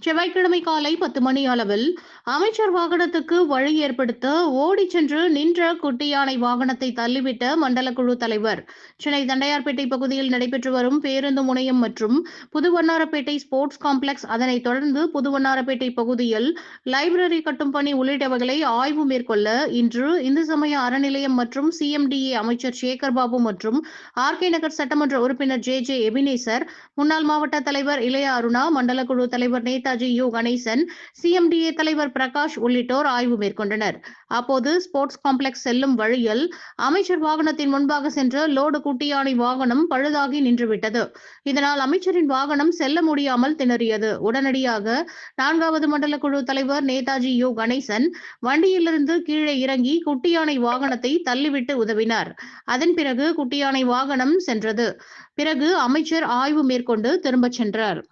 செவ்வாய்க்கிழமை காலை பத்து மணி அளவில் அமைச்சர் வாகனத்துக்கு வழி ஏற்படுத்த ஓடி சென்று நின்ற குட்டி யானை வாகனத்தை தள்ளிவிட்ட மண்டல குழு தலைவர். சென்னை தண்டையார்பேட்டை பகுதியில் நடைபெற்று வரும் பேருந்து முனையம் மற்றும் புதுவண்ணாரப்பேட்டை ஸ்போர்ட்ஸ் காம்ப்ளெக்ஸ் அதனைத் தொடர்ந்து புதுவண்ணாரப்பேட்டை பகுதியில் லைப்ரரி கட்டும் பணி உள்ளிட்டவைகளை ஆய்வு மேற்கொள்ள இன்று இந்து சமய அறநிலையம் மற்றும் சிஎம்டிஏ அமைச்சர் சேகர் பாபு மற்றும் ஆர்கே நகர் சட்டமன்ற உறுப்பினர் ஜே ஜே எபினேசர் முன்னாள் மாவட்ட தலைவர் இளைய அருணா மண்டல குழு தலைவர் நேற்று நேதாஜி யு கணேசன் சிஎம்டிஏ தலைவர் பிரகாஷ் உள்ளிட்டோர் ஆய்வு மேற்கொண்டனர். அப்போது ஸ்போர்ட்ஸ் காம்ப்ளெக்ஸ் செல்லும் வழியில் அமைச்சர் வாகனத்தின் முன்பாக சென்ற லோடு குட்டியானை வாகனம் பழுதாகி நின்றுவிட்டது. இதனால் அமைச்சரின் வாகனம் செல்ல முடியாமல் திணறியது. உடனடியாக நான்காவது மண்டல குழு தலைவர் நேதாஜி யு கணேசன் வண்டியிலிருந்து கீழே இறங்கி குட்டியானை வாகனத்தை தள்ளிவிட்டு உதவினார். அதன் பிறகு குட்டியானை வாகனம் சென்றது. பிறகு அமைச்சர் ஆய்வு மேற்கொண்டு திரும்பச் சென்றார்.